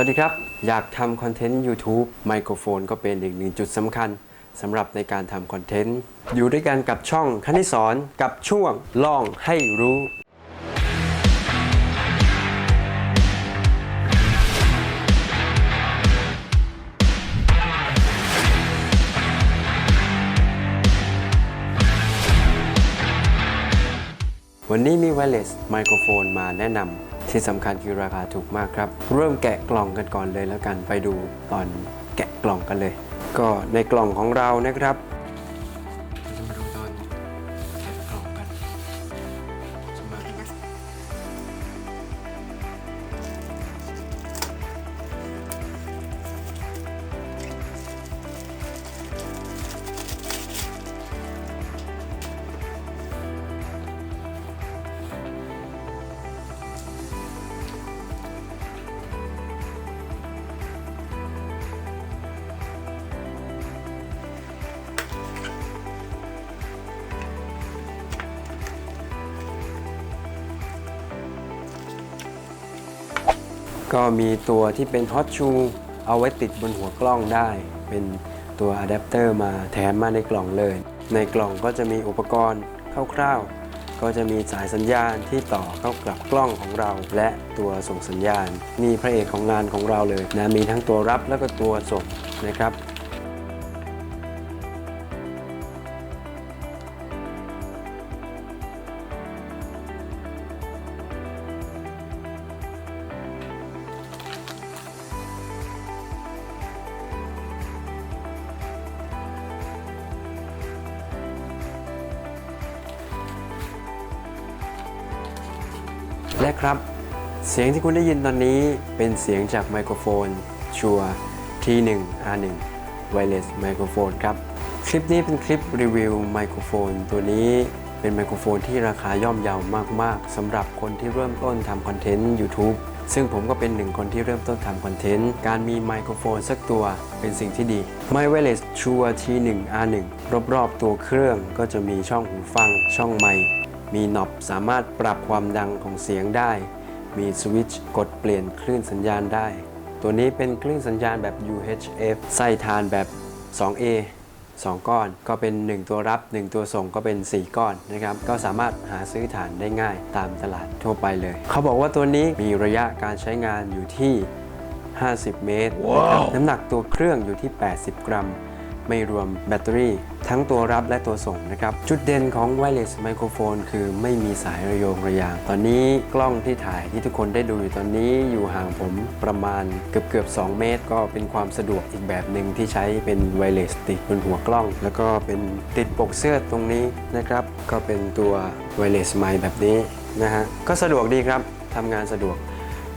วัสดีครับ อยากทำคอนเทนต์ YouTube ไมโครโฟนก็เป็นอีกหนึ่งจุดสำคัญสำหรับในการทำคอนเทนต์ อยู่ด้วยกันกับช่องคณิสอนกับช่วงลองให้รู้ นี้มีไวเลสไมโครโฟนมาแนะนำที่สำคัญคือราคาถูกมากครับ เริ่มแกะกล่องกันก่อนเลยแล้วกันไปดูตอนแกะกล่องกันเลย ก็ในกล่องของเรานะครับ ก็มีตัวที่เป็นฮอตชูเอาไว้ติดบนหัวกล้องได้ เป็นตัวอะแดปเตอร์มาแถมมาในกล่องเลย ในกล่องก็จะมีอุปกรณ์คร่าวๆ ก็จะมีสายสัญญาณที่ต่อเข้ากับกล้องของเรา และตัวส่งสัญญาณ นี่พระเอกของงานของเราเลยนะมีทั้งตัวรับแล้วก็ตัวส่งนะครับ และครับ เสียงที่คุณได้ยินตอนนี้เป็นเสียงจากไมโครโฟนชัว T1 R1 Wireless Microphone ครับ คลิปนี้เป็นคลิปรีวิวไมโครโฟนตัวนี้เป็นไมโครโฟนที่ราคาย่อมเยาวมาก ๆสำหรับคนที่เริ่มต้นทำคอนเทนต์ YouTube ซึ่งผมก็เป็นหนึ่งคนที่เริ่มต้นทำคอนเทนต์ การมีไมโครโฟนสักตัวเป็นสิ่งที่ดี My Wireless Shure T1 R1 รอบ ๆ ตัวเครื่องก็จะมีช่องหูฟัง ช่องไมค์ มีน็อบสามารถปรับความดังของเสียงได้ มีสวิตช์กดเปลี่ยนคลื่นสัญญาณได้ ตัวนี้เป็นคลื่นสัญญาณแบบ UHF ไส้ทานแบบ 2A 2 ก้อนก็เป็น 1 ตัวรับ 1 ตัวส่งก็เป็น 4 ก้อนนะครับ ก็สามารถหาซื้อฐานได้ง่ายตามตลาดทั่วไปเลย เขาบอกว่าตัวนี้มีระยะการใช้งานอยู่ที่ 50 เมตรนะครับน้ำหนักตัวเครื่องอยู่ที่ 80 กรัม ไม่รวมแบตเตอรี่ ทั้งตัวรับและตัวส่งนะครับ จุดเด่นของ wireless microphone คือไม่มีสายระโยงระยาง ตอนนี้กล้องที่ถ่ายที่ทุกคนได้ดูอยู่ตอนนี้อยู่ห่างผมประมาณเกือบเกือบ2เมตร ก็เป็นความสะดวกอีกแบบหนึ่งที่ใช้เป็น wireless ติดบนหัวกล้อง แล้วก็เป็นติดปกเสื้อตรงนี้นะครับ ก็เป็นตัว wireless mic แบบนี้นะฮะก็สะดวกดีครับทำงานสะดวก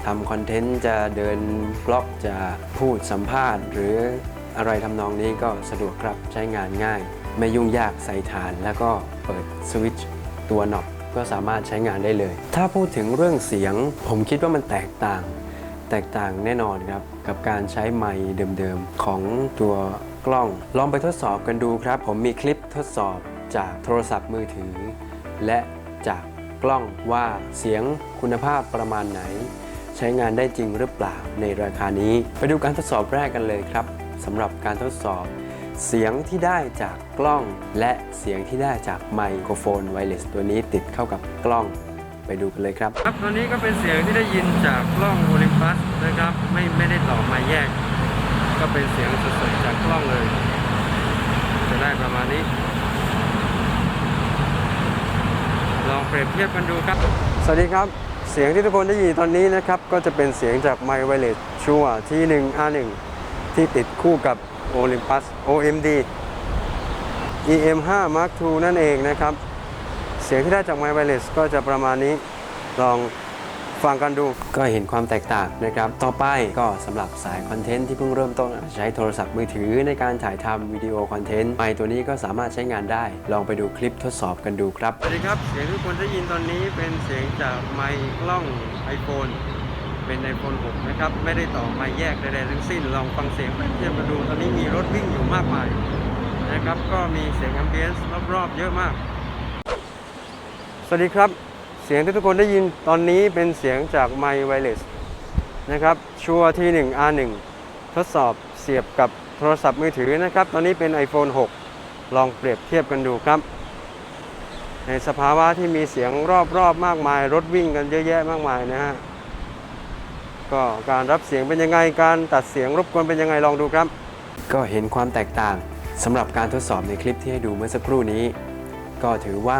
ทำคอนเทนต์จะเดินบล็อกจะพูดสัมภาษณ์ หรือ อะไรทำนองนี้ก็สะดวกครับใช้งานง่าย ไม่ยุ่งยากใส่ฐาน แล้วก็เปิดสวิตช์ตัวน็อปก็สามารถใช้งานได้เลย ถ้าพูดถึงเรื่องเสียง ผมคิดว่ามันแตกต่าง แตกต่างแน่นอนครับกับการใช้ไมค์เดิมๆ ของตัวกล้อง ลองไปทดสอบกันดูครับ ผมมีคลิปทดสอบจากโทรศัพท์มือถือ และจากกล้องว่าเสียงคุณภาพประมาณไหน ใช้งานได้จริงหรือเปล่าในราคานี้ ไปดูการทดสอบแรกกันเลยครับ สำหรับการทดสอบ เสียงที่ได้จากกล้อง และเสียงที่ได้จากไมโครโฟนไวเลสตัวนี้ติดเข้ากับกล้องไปดูกันเลยครับ ครับตอนนี้ก็เป็นเสียงที่ได้ยินจากกล้องโอลิมปัสนะครับไม่ไม่ได้ต่อมาแยก ก็เป็นเสียงสดๆจากกล้องเลย จะได้ประมาณนี้ ลองเปรียบเทียบกันดูครับ สวัสดีครับเสียงที่ทุกคนได้ยินตอนนี้นะครับ ก็จะเป็นเสียงจากไมค์ไวเลสชัวที่1 R1 ที่ติดคู่กับ Olympus OMD EM5 Mark II นั่นเองนะครับ เสียงที่ได้จากไมค์ไวเลสก็จะประมาณนี้ลองฟังกันดูก็เห็นความแตกต่างนะครับ ต่อไปก็สำหรับสายคอนเทนต์ที่เพิ่งเริ่มต้นใช้โทรศัพท์มือถือในการถ่ายทำวิดีโอคอนเทนต์ไมค์ตัวนี้ก็สามารถใช้งานได้ ลองไปดูคลิปทดสอบกันดูครับ สวัสดีครับ เสียงที่ทุกคนได้ยินตอนนี้เป็นเสียงจากไมค์กล้อง iPhone เป็น iPhone 6 นะครับ ไม่ได้ต่อไมค์แยกใดๆทั้งสิ้น ลองฟังเสียงเปเทียบกันดู ตอนนี้มีรถวิ่งอยู่มากมายนะครับ ก็มีเสียงแอมเบียนซ์รอบๆ เยอะมาก สวัสดีครับ เสียงที่ทุกคนได้ยินตอนนี้เป็นเสียงจากไมค์ไวเลสนะครับ ชัวที่1 R1 ทดสอบเสียบกับโทรศัพท์มือถือนะครับ ตอนนี้เป็น iPhone 6 ลองเปรียบเทียบกันดูครับ ในสภาวะที่มีเสียงรอบๆ มากมาย รถวิ่งกันเยอะแยะมากมายนะฮะ ก็การรับเสียงเป็นยังไงการตัดเสียงรบกวนเป็นยังไงลองดูครับ ก็เห็นความแตกต่างสำหรับการทดสอบในคลิปที่ให้ดูเมื่อสักครู่นี้ ก็ถือว่า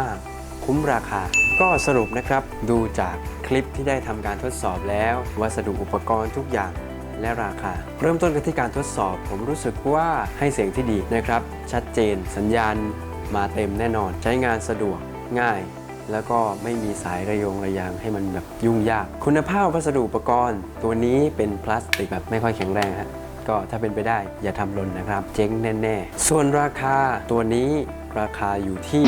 คุ้มราคา ก็สรุปนะครับดูจากคลิปที่ได้ทำการทดสอบแล้ว วัสดุอุปกรณ์ทุกอย่างและราคา เริ่มต้นกันที่การทดสอบ ผมรู้สึกว่าให้เสียงที่ดีนะครับ ชัดเจน สัญญาณมาเต็มแน่นอน ใช้งานสะดวกง่าย แล้วก็ไม่มีสายระยงระยางให้มันแบบยุ่งยาก คุณภาพวัสดุอุปกรณ์ ตัวนี้เป็นพลาสติกแบบไม่ค่อยแข็งแรงฮะก็ถ้าเป็นไปได้อย่าทำหล่นนะครับ เจ๊งแน่ ๆ ส่วนราคาตัวนี้ราคาอยู่ที่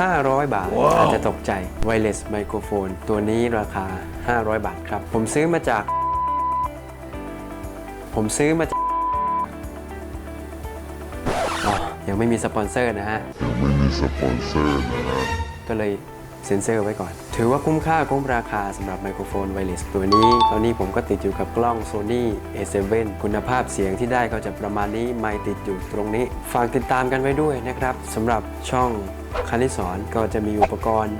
500 บาทอาจจะตกใจ Wireless Microphone ตัวนี้ราคา 500 บาทครับ ผมซื้อมาจาก ผมซื้อมาจาก ยังไม่มีสปอนเซอร์นะฮะยังไม่มีสปอนเซอร์นะฮะก็เลยเซ็นเซอร์ไว้ก่อน ถือว่าคุ้มค่าคุ้มราคาสำหรับไมโครโฟนไวเลสตัวนี้ ตอนนี้ผมก็ติดอยู่กับกล้อง Sony A7 คุณภาพเสียงที่ได้ก็จะประมาณนี้ ไม่ติดอยู่ตรงนี้ ฝากติดตามกันไว้ด้วยนะครับสำหรับช่องคณิตสอนก็จะมีอุปกรณ์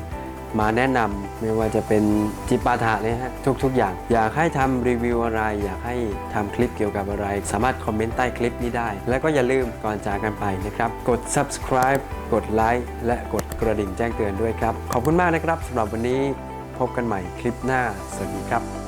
มาแนะนำไม่ว่าจะเป็นจิปาถะเนี่ยฮะทุก ๆ อย่าง อยากให้ทำรีวิวอะไร อยากให้ทำคลิปเกี่ยวกับอะไร สามารถคอมเมนต์ใต้คลิปนี้ได้ แล้วก็อย่าลืมก่อนจากกันไปนะครับ กด subscribe กดไลค์และกดกระดิ่งแจ้งเตือนด้วยครับ ขอบคุณมากนะครับสำหรับวันนี้พบกันใหม่คลิปหน้า สวัสดีครับ